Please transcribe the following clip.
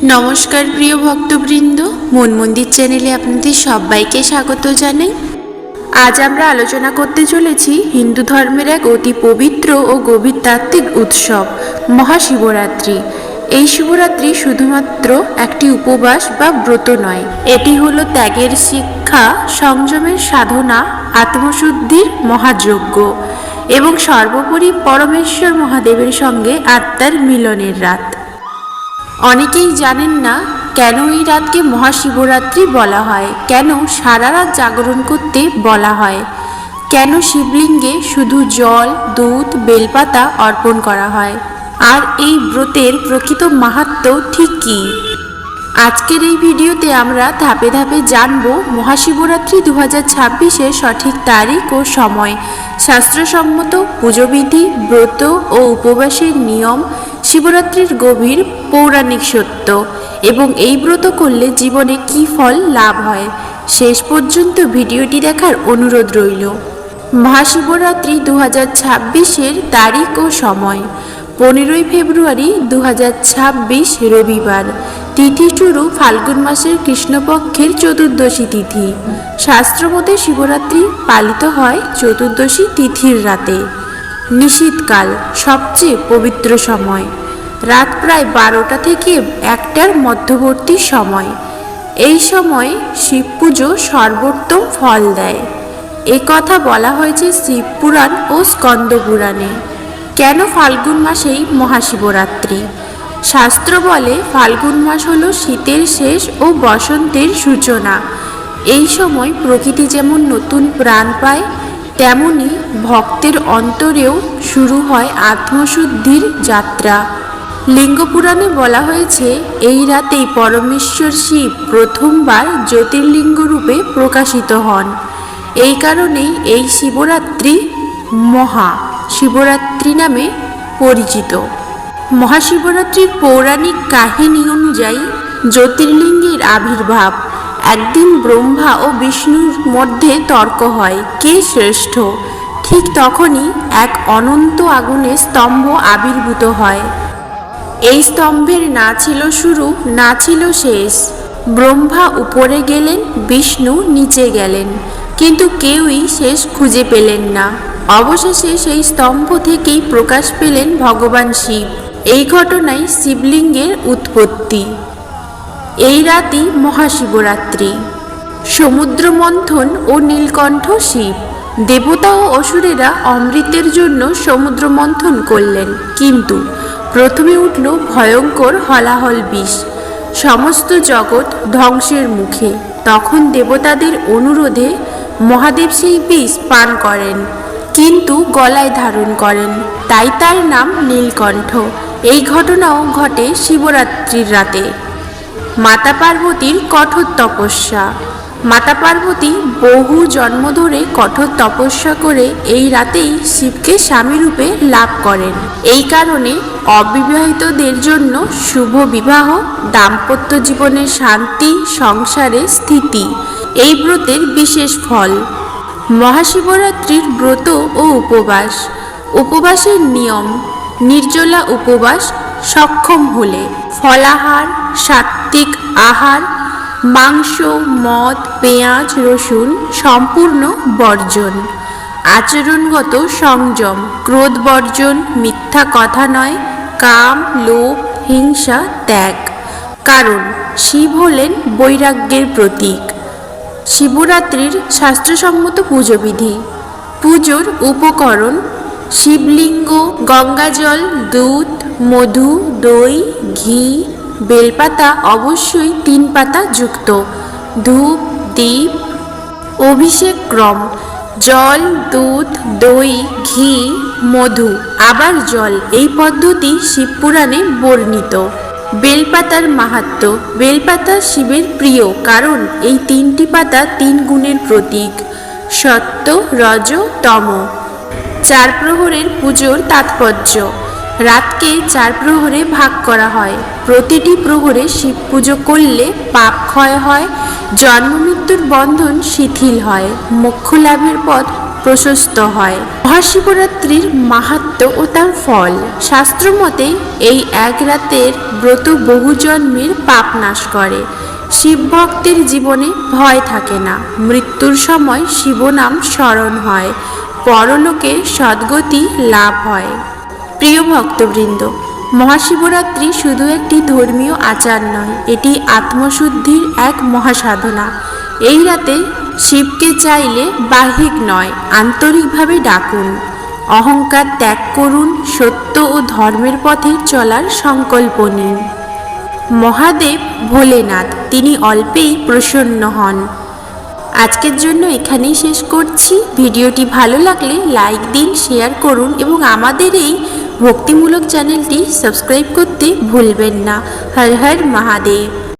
নমস্কার প্রিয় ভক্তবৃন্দ মন মন্দির চ্যানেলে আপনাদের সবাইকে স্বাগত জানাই। আজ আমরা আলোচনা করতে চলেছি হিন্দু ধর্মের এক অতি পবিত্র ও গভীর তাত্ত্বিক উৎসব, মহাশিবরাত্রি। এই শিবরাত্রি শুধুমাত্র একটি উপবাস বা ব্রত নয়, এটি হলো ত্যাগের শিক্ষা, সংযমের সাধনা, আত্মশুদ্ধির মহাযজ্ঞ এবং সর্বোপরি পরমেশ্বর মহাদেবের সঙ্গে আত্মার মিলনের রাত। অনেকেই জানেন না কেন এই রাতকে মহাশিবরাত্রি বলা হয়, কেন সারা রাত জাগরণ করতে বলা হয়, কেন শিবলিঙ্গে শুধু জল, দুধ, বেলপাতা অর্পণ করা হয়, আর এই ব্রতের প্রকৃত মাহাত্ম ঠিক কী? আজকের এই ভিডিওতে আমরা ধাপে ধাপে জানব মহাশিবরাত্রি দু হাজার সঠিক তারিখ ও সময়, শাস্ত্রসম্মত পুজোবিধি, ব্রত ও উপবাসের নিয়ম শিবরাত্রির গভীর পৌরাণিক সত্য এবং এই ব্রত করলে জীবনে কি ফল লাভ হয়, শেষ পর্যন্ত ভিডিওটি দেখার অনুরোধ রইল। মহাশিবরাত্রি দু হাজার ছাব্বিশের তারিখ ও সময়, পনেরোই ফেব্রুয়ারি দু হাজার ছাব্বিশ রবিবার। তিথি শুরু ফাল্গুন মাসের কৃষ্ণপক্ষের চতুর্দশী তিথি। শাস্ত্রমতে শিবরাত্রি পালিত হয় চতুর্দশী তিথির রাতে। নিশীতকাল সবচেয়ে পবিত্র সময়। রাত প্রায় বারোটা থেকে একটার মধ্যবর্তী সময়। এই সময় শিব পুজো সর্বোত্তম ফল দেয়। এ কথা বলা হয়েছে শিবপুরাণ ও স্কন্দ পুরাণে কেন ফাল্গুন মাসেই মহাশিবরাত্রি? শাস্ত্র বলে ফাল্গুন মাস হলো শীতের শেষ ও বসন্তের সূচনা। এই সময় প্রকৃতি যেমন নতুন প্রাণ পায় তেমনি ভক্তের অন্তরেও শুরু হয় আত্মশুদ্ধির যাত্রা। লিঙ্গপুরাণে বলা হয়েছে, এই রাতেই পরমেশ্বর শিব প্রথমবার জ্যোতির্লিঙ্গ রূপে প্রকাশিত হন। এই কারণেই এই শিবরাত্রি মহা, শিবরাত্রি নামে পরিচিত। মহাশিবরাত্রির পৌরাণিক কাহিনী অনুযায়ী জ্যোতির্লিঙ্গের আবির্ভাব। একদিন ব্রহ্মা ও বিষ্ণুর মধ্যে তর্ক হয়, কে শ্রেষ্ঠ? ঠিক তখনই এক অনন্ত আগুনের স্তম্ভ আবির্ভূত হয়। এই স্তম্ভের না ছিল শুরু, না ছিল শেষ। ব্রহ্মা উপরে গেলেন, বিষ্ণু নিচে গেলেন, কিন্তু কেউই শেষ খুঁজে পেলেন না। অবশেষে সেই স্তম্ভ থেকেই প্রকাশ পেলেন ভগবান শিব। এই ঘটনায় শিবলিঙ্গের উৎপত্তি। এই রাতই মহাশিবরাত্রি। সমুদ্র মন্থন ও নীলকণ্ঠ শিব। দেবতা ও অসুরেরা অমৃতের জন্য সমুদ্র মন্থন করলেন। কিন্তু প্রথমে উঠল ভয়ঙ্কর হলাহল বিষ। সমস্ত জগৎ ধ্বংসের মুখে। তখন দেবতাদের অনুরোধে মহাদেব সেই বিষ পান করেন, কিন্তু গলায় ধারণ করেন। তাই তার নাম নীলকণ্ঠ। এই ঘটনাও ঘটে শিবরাত্রির রাতে। মাতা পার্বতীর কঠোর তপস্যা। মাতা পার্বতী বহু জন্ম ধরে কঠোর তপস্যা করে এই রাতেই শিবকে স্বামীরূপে লাভ করেন। এই কারণে অবিবাহিতদের জন্য শুভ বিবাহ, দাম্পত্য জীবনের শান্তি, সংসারে স্থিতি, এই ব্রতের বিশেষ ফল। মহাশিবরাত্রির ব্রত ও উপবাস। উপবাসের নিয়ম, নির্জলা উপবাস সক্ষম হলে ফলাহার, সাত্ত্বিক আহার, মাংস, মদ, পেঁয়াজ, রসুন সম্পূর্ণ বর্জন। আচরণগত সংযম, ক্রোধ বর্জন, মিথ্যা কথা নয়, কাম, লোভ, হিংসা, ত্যাগ। কারণ শিব হলেন বৈরাগ্যের প্রতীক। শিবরাত্রির শাস্ত্রসম্মত পুজোবিধি। পুজোর উপকরণ শিবলিঙ্গ, গঙ্গাজল, দুধ মধু, দই, ঘি, বেলপাতা অবশ্যই তিন পাতা যুক্ত। ধূপ দ্বীপ অভিষেক ক্রম, জল, দুধ, দই, ঘি, মধু, আবার জল এই পদ্ধতি শিবপুরাণে বর্ণিত। বেলপাতার মাহাত্ম্য, বেলপাতা শিবের প্রিয়, কারণ এই তিনটি পাতা তিন গুণের প্রতীক, সত্য, রজ, তম। চার প্রহরের পুজোর তাৎপর্য। রাতকে চার প্রহরে ভাগ করা হয়। প্রতিটি প্রহরে শিব পুজো করলে পাপ ক্ষয় হয় জন্ম মৃত্যুর বন্ধন শিথিল হয় মোক্ষ লাভের পথ প্রশস্ত হয়। মহাশিবরাত্রির মাহাত্ম্য ও তার ফল। শাস্ত্রমতে এই এক রাতের ব্রত বহু জন্মের পাপ নাশ করে। শিব ভক্তের জীবনে ভয় থাকে না। মৃত্যুর সময় শিবনাম স্মরণ হয়। পরলোকে সদ্গতি লাভ হয়। প্রিয় ভক্তবৃন্দ, মহাশিবরাত্রি শুধু একটি ধর্মীয় আচার নয়, এটি আত্মশুদ্ধির এক মহাসাধনা। এই রাতে শিবকে চাইলে বাহ্যিক নয়, আন্তরিকভাবে ডাকুন। অহংকার ত্যাগ করুন, সত্য ও ধর্মের পথে চলার সংকল্প নিন। মহাদেব ভোলেনাথ, তিনি অল্পেই প্রসন্ন হন। আজকের জন্য এখানেই শেষ করছি। ভিডিওটি ভালো লাগলে লাইক দিন, শেয়ার করুন এবং আমাদের এই ভক্তিমূলক চ্যানেলটি সাবস্ক্রাইব করতে ভুলবেন না হর হর মহাদেব